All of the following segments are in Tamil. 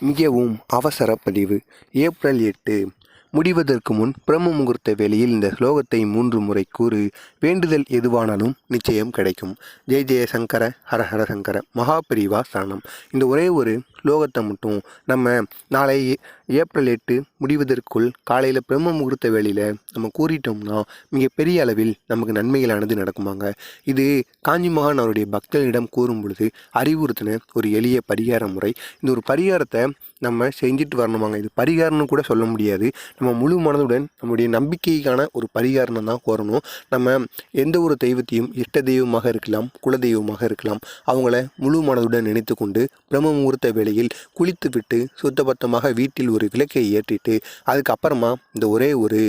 மிகவும் அவசர பதிவு ஏப்ரல் எட்டு முடிவதற்கு முன் பிரம்ம முகூர்த்த வேளையில் இந்த ஸ்லோகத்தை மூன்று முறை கூறு. வேண்டுதல் எதுவானாலும் நிச்சயம் கிடைக்கும். ஜெய ஜெய சங்கர ஹர ஹர சங்கர மகாபிரிவா சரணம் இந்த ஒரே ஒரு ஸ்லோகத்தை மட்டும் நம்ம நாளை ஏப்ரல் எட்டு முடிவதற்குள் காலையில் பிரம்ம முகூர்த்த வேளையில் நம்ம கூறிட்டோம்னா மிகப்பெரிய அளவில் நமக்கு நன்மைகளானது நடக்குமாங்க. இது காஞ்சி மகான் அவருடைய பக்தர்களிடம் கூறும் பொழுது அறிவுறுத்தின ஒரு எளிய பரிகார முறை. இந்த ஒரு பரிகாரத்தை நம்ம செஞ்சுட்டு வரணுமாங்க. இது பரிகாரம்னு கூட சொல்ல முடியாது. நம்ம முழு மனதுடன் நம்முடைய நம்பிக்கைக்கான ஒரு பரிகாரணம் தான் கோரணும். நம்ம எந்த ஒரு தெய்வத்தையும் இஷ்ட தெய்வமாக இருக்கலாம் குல தெய்வமாக இருக்கலாம் அவங்கள முழு மனதுடன் நினைத்து கொண்டு பிரம்ம முகூர்த்த வேளையில் குளித்து விட்டு சுத்தபத்தமாக வீட்டில் ஒரு விளக்கை ஏற்றிட்டு அதுக்கப்புறமா இந்த ஒரே ஒரு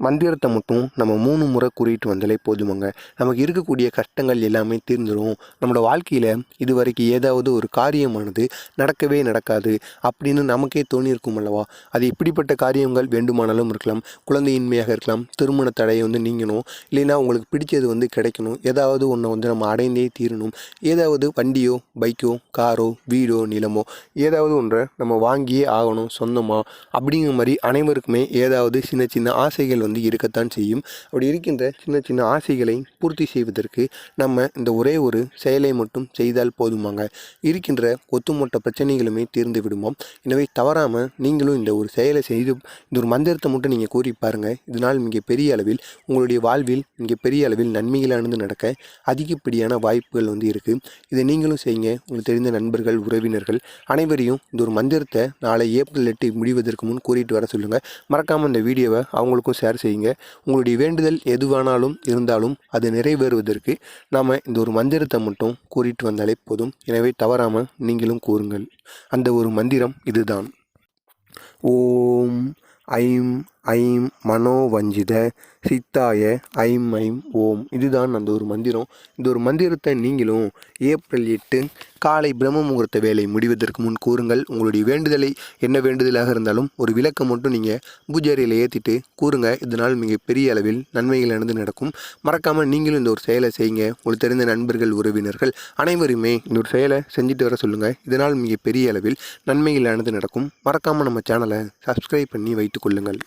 மந்திரத்தை மட்டும் நம்ம மூணு முறை கூறிட்டு வந்தாலே போதுமாங்க. நமக்கு இருக்கக்கூடிய கஷ்டங்கள் எல்லாமே தீர்ந்துடும் நம்மளோட வாழ்க்கையில் இது வரைக்கும் ஏதாவது ஒரு காரியமானது நடக்கவே நடக்காது அப்படின்னு நமக்கே தோணியிருக்கும் அல்லவா? அது இப்படிப்பட்ட காரியங்கள் வேண்டுமானாலும் இருக்கலாம். குழந்தையின்மையாக இருக்கலாம். திருமண தடையை வந்து நீங்கணும். இல்லைன்னா உங்களுக்கு பிடிச்சது வந்து கிடைக்கணும். ஏதாவது ஒன்றை வந்து நம்ம அடைந்தே தீரணும். ஏதாவது வண்டியோ பைக்கோ காரோ வீடோ நிலமோ ஏதாவது ஒன்றை நம்ம வாங்கியே ஆகணும் சொந்தமாக அப்படிங்கிற மாதிரி அனைவருக்குமே ஏதாவது சின்ன சின்ன ஆசைகள் வந்து இருக்கத்தான் செய்யும். அப்படி இருக்கின்ற சின்ன சின்ன ஆசைகளை பூர்த்தி செய்வதற்கு நம்ம இந்த ஒரே ஒரு செயலை மட்டும் செய்தால் போதுமாங்க. இருக்கின்ற ஒத்துமொட்ட பிரச்சனைகளுமே தீர்ந்து விடுமோம். எனவே தவறாமல் நீங்களும் இந்த ஒரு செயலை செய்து இந்த ஒரு மந்திரத்தை மட்டும் நீங்கள் கூறி பாருங்கள் இதனால் மிக பெரிய அளவில் உங்களுடைய வாழ்வில் மிக பெரிய அளவில் நன்மைகளானது நடக்க அதிகப்படியான வாய்ப்புகள் வந்து இருக்குது இதை நீங்களும் செய்யுங்க. உங்களுக்கு தெரிந்த நண்பர்கள் உறவினர்கள் அனைவரையும் இந்த ஒரு மந்திரத்தை நாளை ஏப்ரல் எட்டு முடிவதற்கு முன் கூறிட்டு வர சொல்லுங்கள் மறக்காமல் இந்த வீடியோவை அவங்களுக்கும் ஷேர் செய்யுங்க. உங்களுடைய வேண்டுதல் எதுவானாலும் இருந்தாலும் அது நிறைவேறுவதற்கு நாம் இந்த ஒரு மந்திரத்தை மட்டும் கூறிட்டு வந்தாலே போதும். எனவே தவறாமல் நீங்களும் கூறுங்கள். அந்த ஒரு மந்திரம் இதுதான். ஓம் ஐம் ஐம் மனோவஞ்சித சித்தாய ஐம் ஐம் ஓம். இதுதான் அந்த ஒரு மந்திரம். இந்த ஒரு மந்திரத்தை நீங்களும் ஏப்ரல் எட்டு காலை பிரம்ம முகூர்த்த வேலை முடிவதற்கு முன் கூறுங்கள். உங்களுடைய வேண்டுதலை என்ன வேண்டுதலாக இருந்தாலும் ஒரு விளக்கம் மட்டும் நீங்கள் பூஜாரியில் ஏற்றிட்டு கூறுங்க. இதனால் மிக பெரிய அளவில் நன்மைகள் நடந்து நடக்கும். மறக்காமல் நீங்களும் இந்த ஒரு செயலை செய்யுங்க. உங்களுக்கு தெரிந்த நண்பர்கள் உறவினர்கள் அனைவருமே இந்த ஒரு செயலை செஞ்சுட்டு வர சொல்லுங்கள் இதனால் மிக பெரிய அளவில் நன்மைகள் நடந்து நடக்கும். மறக்காமல் நம்ம சேனலை சப்ஸ்கிரைப் பண்ணி வைத்துக் கொள்ளுங்கள்.